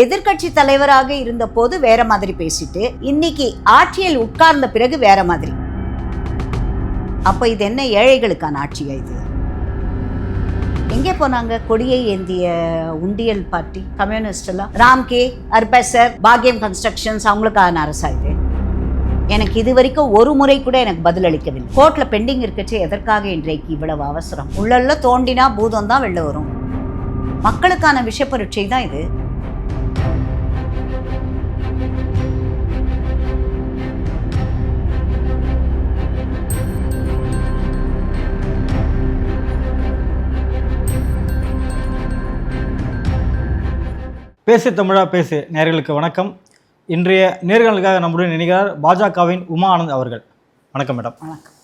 எதிர்க்கட்சி தலைவராக இருந்த போது வேற மாதிரி பேசிட்டு இன்னைக்கு ஆட்சியில் உட்கார்ந்த பிறகு வேற மாதிரி. அப்ப இது என்ன ஏழைகளுக்கான ஆட்சியா இது? எங்கே போனாங்க? கொடியை ஏந்திய உண்டியல் பார்ட்டி கம்யூனிஸ்ட் எல்லாம்? ராம்கே அர்பசர் பாகியம் கன்ஸ்ட்ரக்ஷன்ஸ் அவங்களுக்கான அரசா இது? எனக்கு இது வரைக்கும் ஒரு முறை கூட எனக்கு பதில் அளிக்கவில்லை. கோர்ட்ல பெண்டிங் இருக்கச்சு எதற்காக இன்றைக்கு இவ்வளவு அவசரம்? உள்ளல்ல தோண்டினா பூதம் தான் வெளில வரும். மக்களுக்கான விஷ பரீட்சை தான் இது. பேசு தமிழா பேசு. நேர்களுக்கு வணக்கம். இன்றைய நேர்களுக்காக நம்முடன் நினைக்கிறார் பாஜகவின் உமா ஆனந்த் அவர்கள். வணக்கம் மேடம்.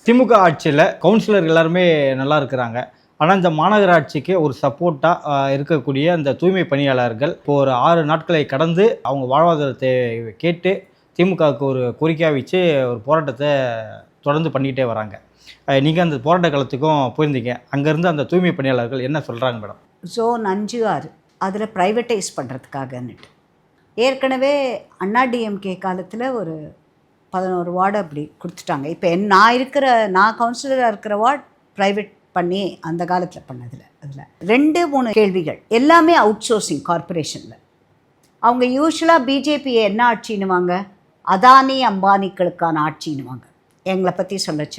திமுக ஆட்சியில் கவுன்சிலர் எல்லாருமே நல்லா இருக்கிறாங்க. ஆனால் இந்த மாநகராட்சிக்கு ஒரு சப்போர்ட்டாக இருக்கக்கூடிய அந்த தூய்மை பணியாளர்கள் இப்போ ஒரு ஆறு நாட்களை கடந்து அவங்க வாழ்வாதாரத்தை கேட்டு திமுகவுக்கு ஒரு கோரிக்கையாக வச்சு ஒரு போராட்டத்தை தொடர்ந்து பண்ணிக்கிட்டே வராங்க. நீங்கள் அந்த போராட்ட காலத்துக்கும் போயிருந்தீங்க. அங்கேருந்து அந்த தூய்மை பணியாளர்கள் என்ன சொல்கிறாங்க மேடம்? ஜோன் அஞ்சு ஆறு. அதில் ப்ரைவேட்டைஸ் பண்ணுறதுக்காகன்னுட்டு ஏற்கனவே அண்ணா டிஎம்கே காலத்தில் ஒரு பதினோரு வார்டு அப்படி கொடுத்துட்டாங்க. இப்போ என் நான் இருக்கிற நான் கவுன்சிலராக இருக்கிற வார்டு ப்ரைவேட் பண்ணி அந்த காலத்தில் பண்ணதில் அதில். ரெண்டு மூணு கேள்விகள். எல்லாமே அவுட் சோர்சிங் கார்ப்பரேஷனில் அவங்க யூஸ்வலாக பிஜேபியை என்ன ஆட்சின்னுவாங்க? அதானி அம்பானிக்களுக்கான ஆட்சின்னுவாங்க. எங்களை பற்றி சொல்லச்ச.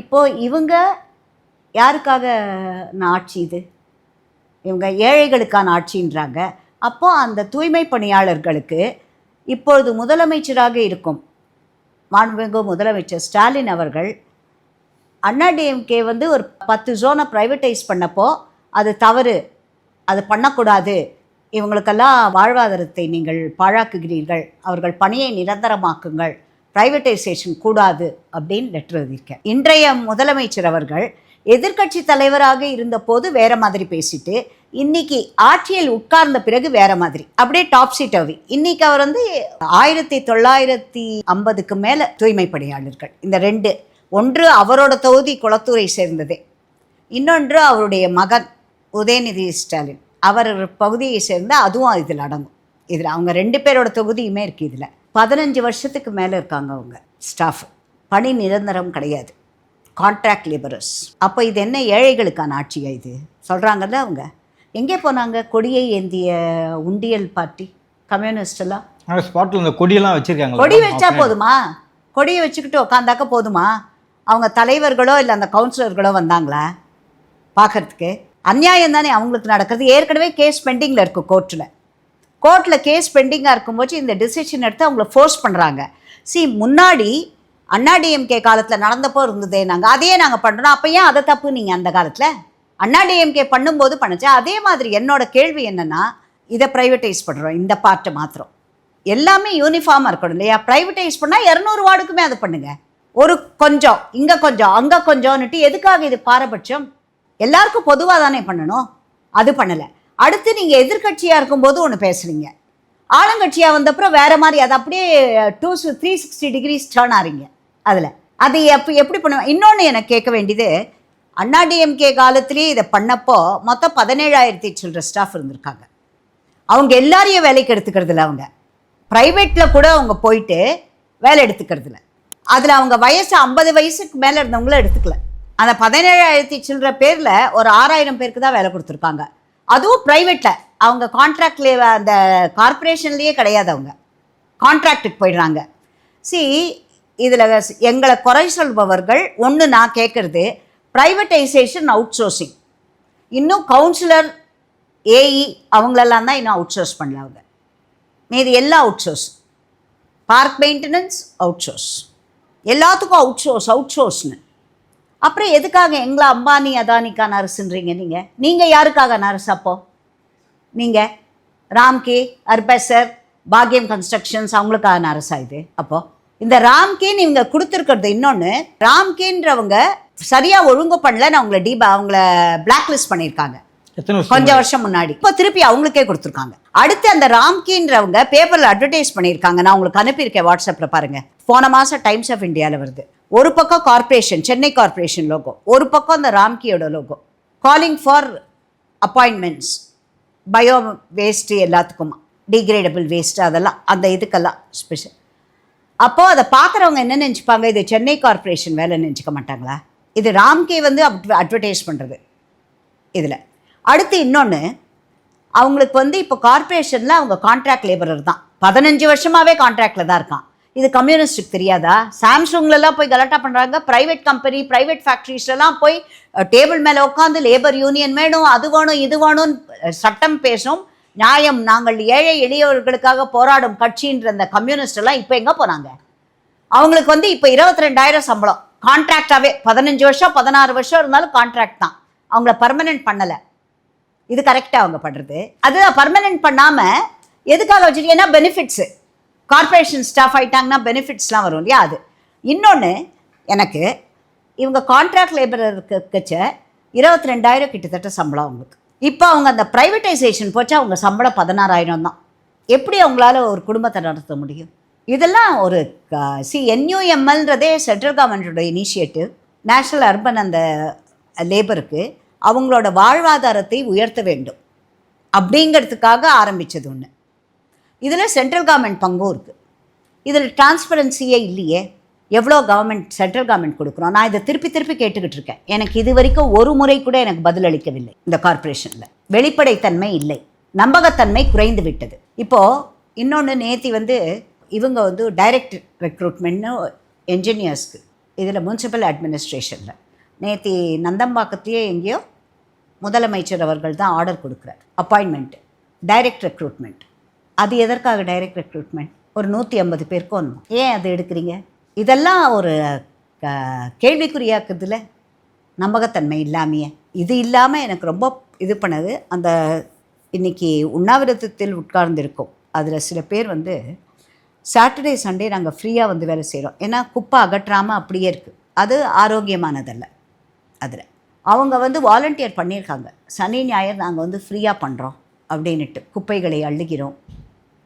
இப்போது இவங்க யாருக்காக நான் ஆட்சி இது? இவங்க ஏழைகளுக்கான ஆட்சின்றாங்க. அப்போ அந்த தூய்மை பணியாளர்களுக்கு இப்பொழுது முதலமைச்சராக இருக்கும் மாண்புமிகு முதலமைச்சர் ஸ்டாலின் அவர்கள் அண்ணா டிஎம்கே வந்து ஒரு பத்து ஜோனை ப்ரைவேட்டைஸ் பண்ணப்போ அது தவறு அது பண்ணக்கூடாது. இவங்களுக்கெல்லாம் வாழ்வாதாரத்தை நீங்கள் பாழாக்குகிறீர்கள். அவர்கள் பணியை நிரந்தரமாக்குங்கள். ப்ரைவேட்டைசேஷன் கூடாது அப்படின்னு லெட்டர் எழுதியிருக்கேன். இன்றைய முதலமைச்சர் அவர்கள் எதிர்க்கட்சி தலைவராக இருந்தபோது வேற மாதிரி பேசிட்டு இன்னைக்கு ஆட்சியில் உட்கார்ந்த பிறகு வேற மாதிரி. அப்படியே டாப் சீட் இன்னைக்கு அவர் வந்து ஆயிரத்தி தொள்ளாயிரத்தி ஐம்பதுக்கு மேல தூய்மை பணியாளர்கள் இந்த ரெண்டு ஒன்று அவரோட தொகுதி குளத்தூரை சேர்ந்ததே. இன்னொன்று அவருடைய மகன் உதயநிதி ஸ்டாலின். அவர் பகுதியை சேர்ந்த அதுவும் இதில் அடங்கும். இதில் அவங்க ரெண்டு பேரோட தொகுதியுமே இருக்குது இதில். பதினஞ்சு வருஷத்துக்கு மேலே இருக்காங்க அவங்க ஸ்டாஃப். பணி நிரந்தரம் கிடையாது. கான்ட்ராக்ட் லேபரர்ஸ் அப்போ இது என்ன ஏழைகளுக்கான ஆட்சியா இது? சொல்கிறாங்கல்ல அவங்க. எங்கே போனாங்க? கொடியை ஏந்திய உண்டியல் பார்ட்டி கம்யூனிஸ்ட் எல்லாம்? ஸ்பாட்டில் இந்த கொடியெல்லாம் வச்சுருக்காங்க கொடி வச்சா போதுமா? கொடியை வச்சுக்கிட்டு உட்காந்தாக்க போதுமா? அவங்க தலைவர்களோ இல்லை அந்த கவுன்சிலர்களோ வந்தாங்களா? பார்க்கறதுக்கு அநியாயம் தானே அவங்களுக்கு நடக்கிறது. ஏற்கனவே கேஸ் பெண்டிங்கில் இருக்குது கோர்ட்டில் கோர்ட்டில் கேஸ் பெண்டிங்காக இருக்கும்போது இந்த டிசிஷன் எடுத்து அவங்கள ஃபோர்ஸ் பண்ணுறாங்க சி முன்னாடி அண்ணா டிஎம்கே காலத்தில் நடந்தப்போ இருந்ததே நாங்கள் அதையே நாங்கள் பண்ணுறோம் அப்போ ஏன் அதை தப்பு நீங்கள் அந்த காலத்தில்? அண்ணா டிஎம்கே பண்ணும்போது பண்ணுச்சு. அதே மாதிரி என்னோட கேள்வி என்னென்னா இதை ப்ரைவேட்டைஸ் பண்ணுறோம் இந்த பார்ட்டை மாத்திரம். எல்லாமே யூனிஃபார்மாக இருக்கணும் இல்லையா? ப்ரைவேட்டைஸ் பண்ணால் இரநூறு வார்டுக்குமே அதை பண்ணுங்கள் ஒரு கொஞ்சம் இங்கே கொஞ்சம் அங்கே கொஞ்சம்னுட்டு எதுக்காக இது பாரபட்சம்? எல்லாருக்கும் பொதுவாக தானே பண்ணணும். அது பண்ணலை. அடுத்து நீங்கள் எதிர்க்கட்சியாக இருக்கும்போது ஒன்று பேசுகிறீங்க ஆளுங்கட்சியாக வந்தப்புறம் வேறு மாதிரி அது அப்படியே two three sixty degrees turn ஆறீங்க. அதில். அது எப்போ எப்படி பண்ணுவேன் இன்னொன்று எனக்கு கேட்க வேண்டியது அண்ணா டிஎம்கே காலத்திலேயே இதை பண்ணப்போ மொத்தம் பதினேழாயிரத்தி சில்லற ஸ்டாஃப் இருந்திருக்காங்க. அவங்க எல்லாரையும் வேலைக்கு எடுத்துக்கிறதில்ல அவங்க. ப்ரைவேட்டில் கூட அவங்க போயிட்டு வேலை எடுத்துக்கிறதில்ல அதில் அவங்க வயசு ஐம்பது வயசுக்கு மேலே இருந்தவங்களும் எடுத்துக்கல. அந்த பதினேழாயிரத்தி சில்லற பேரில் ஒரு ஆறாயிரம் பேருக்கு தான் வேலை கொடுத்துருக்காங்க. அதுவும் ப்ரைவேட்டில் அவங்க கான்ட்ராக்ட்லேயே அந்த கார்ப்பரேஷன்லேயே கிடையாது அவங்க. கான்ட்ராக்டுக்கு போயிடுறாங்க. சி இதில் எங்களை குறை சொல்பவர்கள் ஒன்று நான் கேட்குறது ப்ரைவேட்டைசேஷன் அவுட் சோர்சிங் இன்னும் கவுன்சிலர் ஏஇ அவங்களெல்லாம் தான் இன்னும் அவுட் சோர்ஸ் பண்ணல அவங்க. மீதி எல்லாம் outsource park maintenance outsource எல்லாத்துக்கும் அவுட் சோர்ஸ் அவுட் சோர்ஸ்னு அப்புறம் எதுக்காக எங்களை அம்பானி அதானிக்கான அரசுன்றீங்க நீங்கள் நீங்கள் யாருக்காக அரசு அப்போ? நீங்கள் ராம்கே அர்பசர் பாக்யம் கன்ஸ்ட்ரக்ஷன்ஸ் அவங்களுக்கான அரசா இது அப்போது இந்த ராம்கேன்னு இவங்க கொடுத்துருக்கிறது இன்னொன்று ராம்கேன்றவங்க சரியாக ஒழுங்கு பண்ணலன்னு அவங்கள டீபா அவங்கள பிளாக் லிஸ்ட் பண்ணியிருக்காங்க கொஞ்சம் வருஷம் முன்னாடி. இப்போ திருப்பி அவங்களுக்கே கொடுத்துருக்காங்க. அடுத்து அந்த ராம்கின்றவங்க பேப்பரில் அட்வர்டைஸ் பண்ணியிருக்காங்க. நான் உங்களுக்கு அனுப்பியிருக்கேன் வாட்ஸ்அப்பில் பாருங்க. போன மாதம் டைம்ஸ் ஆஃப் இந்தியாவில் வருது. ஒரு பக்கம் கார்ப்பரேஷன் சென்னை கார்ப்பரேஷன் லோகோ ஒரு பக்கம் அந்த ராம்கியோட logo calling for appointments bio waste எல்லாத்துக்குமா. Degradable waste அதெல்லாம் அந்த இதுக்கெல்லாம் ஸ்பெஷல் அப்போது அதை பார்க்குறவங்க என்ன நினச்சிப்பாங்க? இது சென்னை கார்பரேஷன் வேலை நினச்சிக்க மாட்டாங்களா? இது ராம்கே வந்து அட்வர்டைஸ் பண்ணுறது இதில். அடுத்து இன்னொன்று அவங்களுக்கு வந்து இப்போ கார்ப்பரேஷனில் அவங்க கான்ட்ராக்ட் லேபரர் தான். பதினஞ்சு வருஷமாகவே கான்ட்ராக்டில் தான் இருக்கான். இது கம்யூனிஸ்ட்டுக்கு தெரியாதா? சாம்சங்லலாம் போய் கலாட்டா பண்ணுறாங்க ப்ரைவேட் கம்பெனி ப்ரைவேட் ஃபேக்ட்ரிஸ்லாம் போய் டேபிள் மேலே உட்காந்து லேபர் யூனியன் வேணும் அது வேணும் இது வேணும்னு சட்டம் பேசும் நியாயம் நாங்கள் ஏழை எளியவர்களுக்காக போராடும் கட்சின்ற அந்த கம்யூனிஸ்ட் எல்லாம் இப்போ எங்கே போனாங்க? அவங்களுக்கு வந்து இப்போ இருபத்தி ரெண்டாயிரம் சம்பளம் கான்ட்ராக்டாகவே பதினஞ்சு வருஷம் பதினாறு வருஷம் இருந்தாலும் கான்ட்ராக்ட் தான். அவங்கள பர்மனெண்ட் பண்ணலை. இது கரெக்டாக அவங்க பண்ணுறது அது பர்மனெண்ட் பண்ணாமல் எதுக்காக வச்சுட்டு பெனிஃபிட்ஸு கார்ப்பரேஷன் ஸ்டாஃப் ஆயிட்டாங்கன்னா பெனிஃபிட்ஸ்லாம் வரும் இல்லையா அது? இன்னொன்று எனக்கு இவங்க கான்ட்ராக்ட் லேபரருக்கு இருக்க இருபத்தி ரெண்டாயிரம் கிட்டத்தட்ட சம்பளம் அவங்களுக்கு. இப்போ அவங்க அந்த ப்ரைவேட்டைசேஷன் போச்சு அவங்க சம்பளம் பதினாறாயிரம் தான். எப்படி அவங்களால ஒரு குடும்பத்தை நடத்த முடியும்? இதெல்லாம் ஒரு சி என்யூஎம்எல்ன்றதே சென்ட்ரல் கவர்மெண்ட்டோட இனிஷியேட்டிவ் நேஷ்னல் அர்பன் அந்த லேபருக்கு அவங்களோட வாழ்வாதாரத்தை உயர்த்த வேண்டும். அப்படிங்கிறதுக்காக ஆரம்பித்தது ஒன்று இதில் சென்ட்ரல் கவர்மெண்ட் பங்கும் இருக்குது இதில் டிரான்ஸ்பரன்சியே இல்லையே. எவ்வளோ கவர்மெண்ட் சென்ட்ரல் கவர்மெண்ட் கொடுக்குறோம்? நான் இதை திருப்பி திருப்பி கேட்டுக்கிட்டு இருக்கேன். எனக்கு இது வரைக்கும் ஒரு முறை கூட எனக்கு பதிலளிக்கவில்லை இந்த கார்ப்பரேஷனில் வெளிப்படைத்தன்மை இல்லை. நம்பகத்தன்மை குறைந்து விட்டது. இப்போது இன்னொன்று நேத்தி வந்து இவங்க வந்து டைரக்ட் ரெக்ரூட்மெண்ட்னு என்ஜினியர்ஸ்க்கு இதில் முனிசிபல் அட்மினிஸ்ட்ரேஷனில் நேத்தி நந்தம்பாக்கத்தையே எங்கேயோ முதலமைச்சர் அவர்கள் தான் ஆர்டர் கொடுக்குறார். அப்பாயின்மெண்ட்டு டைரக்ட் ரெக்ரூட்மெண்ட் அது எதற்காக டைரக்ட் ரெக்ரூட்மெண்ட் ஒரு நூற்றி ஐம்பது பேருக்கு ஒன்று ஏன் அதை எடுக்கிறீங்க? இதெல்லாம் ஒரு கேள்விக்குறியாக்குதுல நம்பகத்தன்மை இல்லாமையே. இது இல்லாமல் எனக்கு ரொம்ப இது பண்ணது அந்த இன்னைக்கு உண்ணாவிரதத்தில் உட்கார்ந்துருக்கோம். அதில் சில பேர் வந்து சாட்டர்டே சண்டே நாங்கள் ஃப்ரீயாக வந்து வேலை செய்கிறோம் ஏன்னா குப்பை அகற்றாமல் அப்படியே இருக்குது அது ஆரோக்கியமானதல்ல அதில். அவங்க வந்து வாலண்டியர் பண்ணியிருக்காங்க. சனி ஞாயிறு நாங்கள் வந்து ஃப்ரீயாக பண்ணுறோம் அப்படின்னுட்டு குப்பைகளை அள்ளுகிறோம்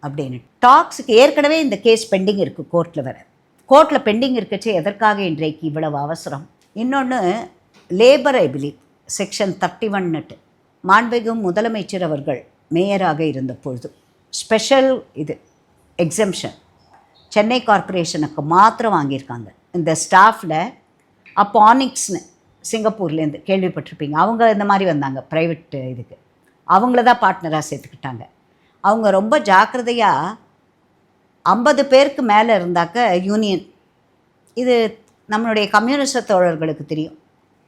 அப்படின்னு டாக்ஸுக்கு ஏற்கனவே இந்த கேஸ் பெண்டிங் இருக்குது கோர்ட்டில் வேறு. கோர்ட்டில் பெண்டிங் இருக்கச்சே எதற்காக இன்றைக்கு இவ்வளவு அவசரம்? இன்னொன்று labour I believe section thirty ஒன்னுட்டு மாண்புமிகு முதலமைச்சர் அவர்கள் மேயராக இருந்த பொழுது ஸ்பெஷல் இது எக்ஸம்ஷன். சென்னை கார்ப்பரேஷனுக்கு மாத்திரம் வாங்கியிருக்காங்க. இந்த ஸ்டாஃபில் அப்போனிக்ஸ்னு சிங்கப்பூர்லேருந்து கேள்விப்பட்டிருப்பீங்க. அவங்க இந்த மாதிரி வந்தாங்க ப்ரைவேட் இதுக்கு. அவங்கள தான் பார்ட்னராக சேர்த்துக்கிட்டாங்க. அவங்க ரொம்ப ஜாக்கிரதையாக ஐம்பது பேருக்கு மேலே இருந்தாக்க யூனியன் இது நம்மளுடைய கம்யூனிஸ்ட தோழர்களுக்கு தெரியும்.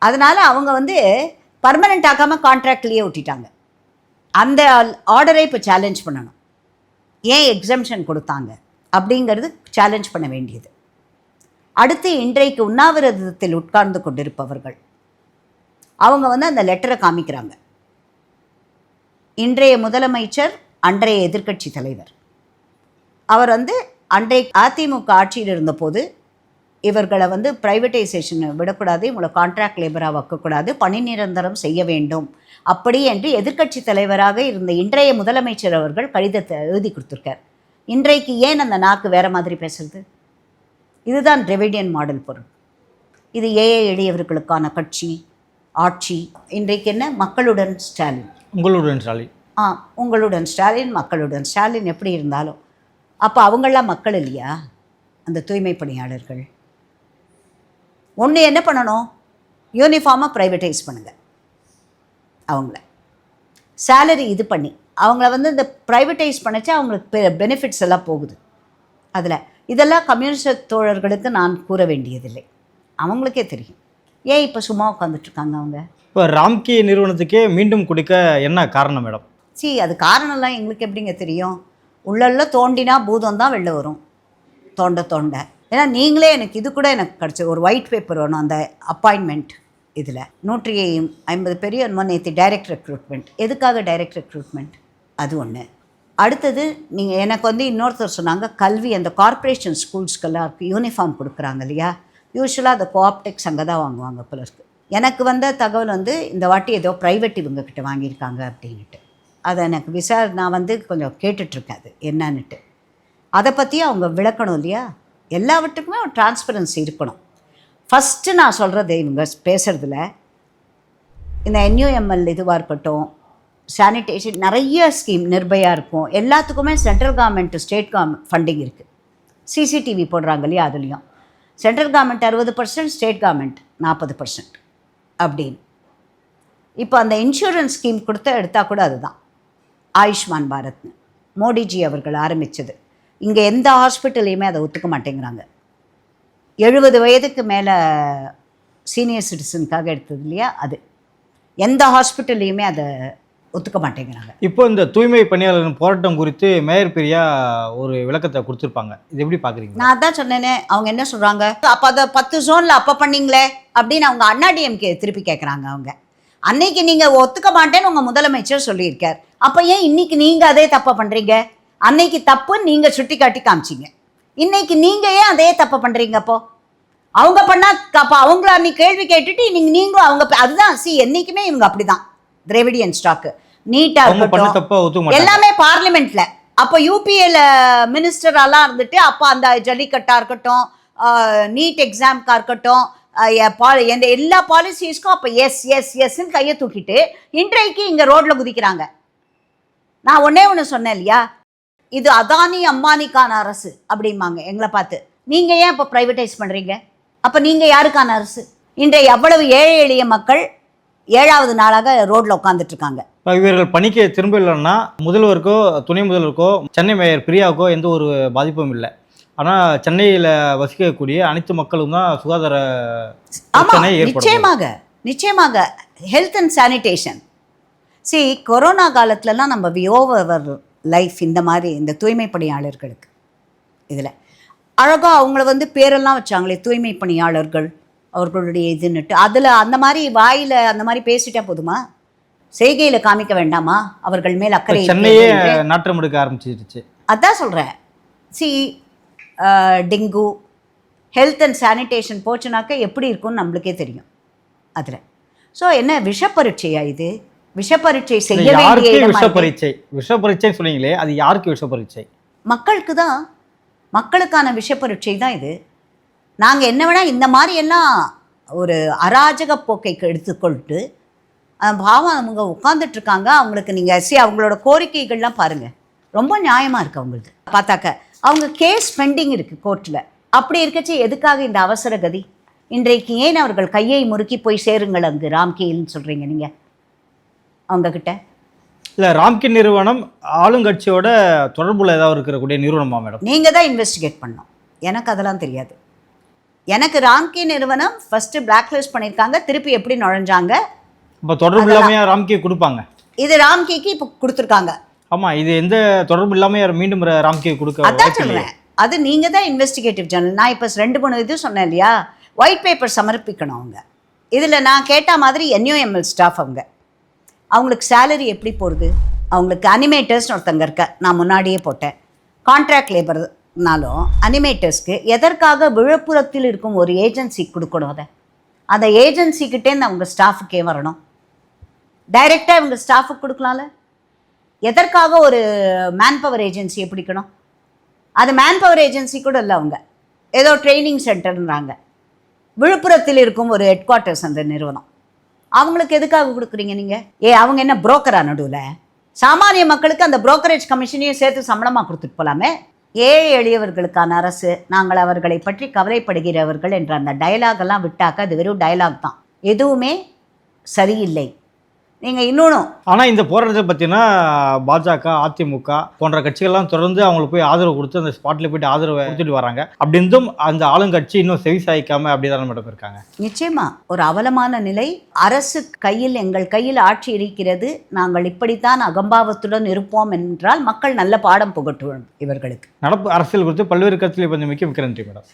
அதனால் அவங்க வந்து பர்மனெண்ட் ஆக்காமல் கான்ட்ராக்ட்லேயே ஒட்டிட்டாங்க அந்த ஆர்டரை இப்போ சேலஞ்ச் பண்ணணும். ஏன் எக்ஸம்ஷன் கொடுத்தாங்க? அப்படிங்கிறது சேலஞ்ச் பண்ண வேண்டியது. அடுத்து இன்றைக்கு உண்ணாவிரதத்தில் உட்கார்ந்து கொண்டிருப்பவர்கள். அவங்க வந்து அந்த லெட்டரை காமிக்கிறாங்க. இன்றைய முதலமைச்சர் அன்றைய எதிர்க்கட்சி தலைவர். அவர் வந்து அன்றைய அதிமுக ஆட்சியில் இருந்தபோது இவர்களை வந்து ப்ரைவேட்டைசேஷன் விடக்கூடாது இவங்களை கான்ட்ராக்ட் லேபராக வைக்கக்கூடாது பணி நிரந்தரம் செய்ய வேண்டும். அப்படி என்று எதிர்க்கட்சி தலைவராக இருந்த இன்றைய முதலமைச்சர் அவர்கள் கடிதத்தை எழுதி கொடுத்துருக்கார். இன்றைக்கு ஏன் அந்த நாக்கு வேற மாதிரி பேசுறது? இதுதான் டிரெவிடியன் மாடல் பொருள். இது ஏழை எளியவர்களுக்கான கட்சி ஆட்சி. இன்றைக்கு என்ன? மக்களுடன் ஸ்டாலின். உங்களுடன் ஸ்டாலின். ஆ உங்களுடன் ஸ்டாலின் மக்களுடன் ஸ்டாலின் எப்படி இருந்தாலும். அப்போ அவங்களாம் மக்கள் இல்லையா? அந்த தூய்மை பணியாளர்கள் ஒன்று என்ன பண்ணணும்? யூனிஃபார்மாக ப்ரைவேட்டைஸ் பண்ணுங்கள் அவங்கள. சேலரி இது பண்ணி. அவங்கள வந்து இந்த ப்ரைவேட்டைஸ் பண்ணச்சா அவங்களுக்கு பெனிஃபிட்ஸ் எல்லாம் போகுது. அதில். இதெல்லாம் கம்யூனிஸ்ட் தோழர்களுக்கு நான் கூற வேண்டியதில்லை. அவங்களுக்கே தெரியும். ஏன் இப்போ சும்மா உட்காந்துட்ருக்காங்க அவங்க? இப்போ ராம்கி நிறுவனத்துக்கே மீண்டும் கொடுக்க என்ன காரணம் மேடம்? சி அது காரணம்லாம் எங்களுக்கு எப்படிங்க தெரியும்? உள்ளல்ல தோண்டினா பூதம் தான் வெளில வரும். தோண்ட தோண்ட. ஏன்னா நீங்களே எனக்கு இது கூட எனக்கு கிடச்சி ஒரு ஒயிட் பேப்பர் வேணும் அந்த அப்பாயின்மெண்ட் இதில். நூற்றி ஐம்பது பெரிய என்னமோ நேற்று டைரக்ட் ரெக்ரூட்மெண்ட் எதுக்காக டைரக்ட் ரெக்ரூட்மெண்ட் அது ஒன்று அடுத்தது நீங்கள் எனக்கு வந்து இன்னொருத்தர் சொன்னாங்க கல்வி அந்த கார்ப்பரேஷன் ஸ்கூல்ஸ்க்கெல்லாம் யூனிஃபார்ம் கொடுக்குறாங்க இல்லையா? யூஸ்வலாக அந்த கோஆப்டெக்ஸ் அங்கே தான் வாங்குவாங்க பிள்ளைக்கு எனக்கு வந்த தகவல் வந்து இந்த வாட்டி ஏதோ ப்ரைவேட் இவங்கக்கிட்ட வாங்கியிருக்காங்க அப்படின்ட்டு அதை எனக்கு விசாரி நான் வந்து கொஞ்சம் கேட்டுட்ருக்கேன் அது என்னன்னுட்டு. அதை பற்றி அவங்க விளக்கணும் இல்லையா? எல்லாவற்றுக்குமே ஒரு டிரான்ஸ்பரன்சி இருக்கணும். ஃபஸ்ட்டு நான் சொல்கிறது இவங்க பேசுகிறதுல இந்த என்யூஎம்எல் இதுவாக இருக்கட்டும் சானிடேஷன் நிறைய ஸ்கீம் நிர்பயாக இருக்கும். எல்லாத்துக்குமே central government state government funding இருக்குது சிசிடிவி போடுறாங்க இல்லையா அதுலேயும். சென்ட்ரல் கவர்மெண்ட் அறுபது பர்சன்ட் ஸ்டேட் கவர்மெண்ட் நாற்பது பர்சன்ட் அப்படின்னு. இப்போ அந்த இன்சூரன்ஸ் ஸ்கீம் கொடுத்த எடுத்தால் கூட அதுதான். ஆயுஷ்மான் பாரத்னு. மோடிஜி அவர்கள் ஆரம்பித்தது இங்கே எந்த ஹாஸ்பிட்டல்லையுமே அதை ஒத்துக்க மாட்டேங்கிறாங்க. எழுபது வயதுக்கு மேலே சீனியர் சிட்டிசனுக்காக எடுத்தது இல்லையா? அது. எந்த ஹாஸ்பிட்டல்லையுமே அதை ஒத்துக்க மாட்டேங்கிறாங்க. இப்போ இந்த தூய்மை பணியாளர்கள் போராட்டம் குறித்து மேயர் பிரியா ஒரு விளக்கத்தை கொடுத்துருப்பாங்க. இது எப்படி பார்க்குறீங்க நான் அதான் சொன்னேனே அவங்க என்ன சொல்கிறாங்க அப்போ அதை பத்து ஜோனில் அப்போ பண்ணீங்களே அப்படின்னு அவங்க அண்ணா டிஎம்கே திருப்பி கேட்குறாங்க அவங்க. அன்னைக்கு நீங்கள் ஒத்துக்க மாட்டேன்னு உங்கள் முதலமைச்சர் சொல்லியிருக்கார். அப்போ ஏன் இன்னைக்கு நீங்கள் அதே தப்பை பண்ணுறீங்க அன்னைக்கு தப்பு நீங்கள் சுட்டி காட்டி காமிச்சிங்க. இன்னைக்கு நீங்கள் ஏன் அதே தப்பை பண்ணுறீங்க அப்போ? அவங்க பண்ணா அப்போ அவங்கள அன்னைக்கு கேள்வி கேட்டுட்டு நீங்கள் நீங்களும் அவங்க அதுதான். சி என்னைக்குமே இவங்க அப்படிதான். திராவிடியன் ஸ்டாக்கு நீட்டாக பண்ண இருக்கட்டும். எல்லாமே பார்லிமெண்ட்ல அப்போ யூபிஏல மினிஸ்டரெல்லாம் இருந்துட்டு அப்போ அந்த ஜல்லிக்கட்டா இருக்கட்டும் நீட் எக்ஸாம்க்கா இருக்கட்டும் எந்த எல்லா பாலிசிஸ்க்கும் அப்போ எஸ் எஸ் எஸ்ன்னு கையை தூக்கிட்டு இன்றைக்கு இங்கே ரோட்டில் குதிக்கிறாங்க. நான் ஒன்றே ஒன்று சொன்னேன் இல்லையா? இது அதானி அம்பானிக்கான அரசு அப்படிம்பாங்க எங்களை பார்த்து. நீங்கள் ஏன் இப்போ ப்ரைவேட்டைஸ் பண்ணுறீங்க அப்போ நீங்கள் யாருக்கான அரசு? இன்றைய எவ்வளவு ஏழை எளிய மக்கள் ஏழாவது நாளாக ரோட்டில் உட்காந்துட்டு இருக்காங்க. இப்போ இவர்கள் பணிக்கு திரும்ப இல்லைன்னா முதல்வருக்கோ துணை முதல்வருக்கோ சென்னை மேயர் பிரியாவுக்கோ எந்த ஒரு பாதிப்பும் இல்லை. ஆனால் சென்னையில் வசிக்கக்கூடிய அனைத்து மக்களும் தான் சுகாதார நிச்சயமாக நிச்சயமாக. ஹெல்த் அண்ட் சானிடேஷன் சி கொரோனா காலத்துலலாம் நம்ம வி ஓவர் லைஃப் இந்த மாதிரி இந்த தூய்மை பணியாளர்களுக்கு இதில். அழகாக அவங்கள வந்து பேரெல்லாம் வச்சாங்களே தூய்மை பணியாளர்கள் அவர்களுடைய இதுன்னுட்டு. அதில் அந்த மாதிரி வாயில் அந்த மாதிரி பேசிட்டா போதுமா? செய்கையில் காமிக்க வேண்டாமா? அவர்கள் மேல் அக்கறை சென்னையே? நாற்றம் எடுக்க ஆரம்பிச்சிருச்சு. அதான் சொல்கிறேன் சி டெங்கு ஹெல்த் அண்ட் சானிடேஷன் போச்சுனாக்க எப்படி இருக்கும்னு நம்மளுக்கே தெரியும். அதில். ஸோ என்ன விஷப்பரீட்சையா இது? விஷப்பரீட்சை செய்ய வேண்டிய யாருக்கு இடமா விஷ இது? பரீட்சை விஷ பரீட்சைன்னு சொன்னீங்களே அது யாருக்கு விஷ பரீட்சை மக்களுக்கு தான். மக்களுக்கான விஷப்பரீட்சை தான் இது. நாங்கள் என்ன வேணால் இந்த மாதிரி எல்லாம் ஒரு அராஜக போக்கை எடுத்துக்கொண்டு பாவம் அவங்க உட்காந்துட்டு இருக்காங்க. அவங்களுக்கு நீங்கள் சி அவங்களோட கோரிக்கைகள்லாம் பாருங்கள் ரொம்ப நியாயமாக இருக்குது அவங்களுக்கு. பார்த்தாக்க அவங்க கேஸ் பெண்டிங் இருக்குது கோர்ட்டில் அப்படி இருக்கச்சு எதுக்காக இந்த அவசர கதி? இன்றைக்கு ஏன் அவர்கள் கையை முறுக்கி போய் சேருங்கள் அங்கு ராம்கேல்னு சொல்கிறீங்க நீங்கள் அவங்கக்கிட்ட இல்லை ராம்கி நிறுவனம் ஆளுங்கட்சியோட தொடர்புல ஏதாவது இருக்கக்கூடிய நிறுவனமா மேடம்? நீங்கள் தான் இன்வெஸ்டிகேட் பண்ணணும். எனக்கு அதெல்லாம் தெரியாது. எனக்கு ராம்கி நிறுவனம் ஃபஸ்ட்டு பிளாக் லிஸ்ட் பண்ணியிருக்காங்க திருப்பி எப்படி நுழைஞ்சாங்க? இப்போ தொடர்பு இல்லாமையா ராம்கி கொடுப்பாங்க? இது ராம்கிக்கு இப்போ கொடுத்துருக்காங்க. ஆமா இது எந்த தொடர்பு இல்லாம மீண்டும் ராம்கி கொடுக்க அதான். சொல்கிறேன் அது நீங்கள் தான் இன்வெஸ்டிகேட்டிவ் ஜேர்னல் நான் இப்போ ரெண்டு மூணு இது சொன்னேன் இல்லையா? ஒயிட் பேப்பர் சமர்ப்பிக்கணும் அவங்க. இதில் நான் கேட்ட மாதிரி என்யூஎம்எல் ஸ்டாஃப் அவங்க. அவங்களுக்கு சேலரி எப்படி போகிறது அவங்களுக்கு அனிமேட்டர்ஸ்னு ஒருத்தங்க இருக்க நான் முன்னாடியே போட்டேன். கான்ட்ராக்ட் லேபர்னாலும் அனிமேட்டர்ஸ்க்கு எதற்காக விழுப்புரத்தில் இருக்கும் ஒரு ஏஜென்சி கொடுக்கணும் அதை? அந்த ஏஜென்சிக்கிட்டேருந்து அவங்க ஸ்டாஃபுக்கே வரணும். டைரெக்டாக இவங்க ஸ்டாஃபுக்கு கொடுக்கலாம்ல? எதற்காக ஒரு மேன் பவர் ஏஜென்சியை பிடிக்கணும்? அது மேன் பவர் ஏஜென்சி கூட இல்லை அவங்க. ஏதோ ட்ரைனிங் சென்டர்ன்றாங்க விழுப்புரத்தில் இருக்கும் ஒரு ஹெட் குவார்ட்டர்ஸ் அந்த நிறுவனம். அவங்களுக்கு எதுக்காக கொடுக்குறீங்க நீங்கள் ஏ அவங்க என்ன புரோக்கரா நடுவில்? சாமானிய மக்களுக்கு அந்த புரோக்கரேஜ் கமிஷனையும் சேர்த்து சம்பளமாக கொடுத்துட்டு போகலாமே ஏழை எளியவர்களுக்கான அரசு நாங்கள் அவர்களை பற்றி கவலைப்படுகிறவர்கள் என்ற அந்த டயலாகெல்லாம் விட்டாக்க அது வெறும் டயலாக் தான். எதுவுமே சரியில்லை. நீங்கள் இன்னொன்றும் ஆனா இந்த போராட்டத்தை பத்தினா பாஜக அதிமுக போன்ற கட்சிகள்லாம் தொடர்ந்து அவங்களுக்கு போய் ஆதரவு கொடுத்து அந்த ஸ்பாட்ல போயிட்டு ஆதரவு கொடுத்துட்டு வராங்க. அப்படி இருந்தும் அந்த ஆளுங்கட்சி இன்னும் செவி சாய்க்காம அப்படிதான் மேடம் இருக்காங்க? நிச்சயமா ஒரு அவலமான நிலை. அரசு கையில் எங்கள் கையில் ஆட்சி இருக்கிறது. நாங்கள் இப்படித்தான் அகம்பாவத்துடன் இருப்போம் என்றால் மக்கள் நல்ல பாடம் புகட்டுவோம் இவர்களுக்கு. நடப்பு அரசியல் குறித்து பல்வேறு கருத்துக்களை பற்றி மிக்க மிக்க நன்றி மேடம்.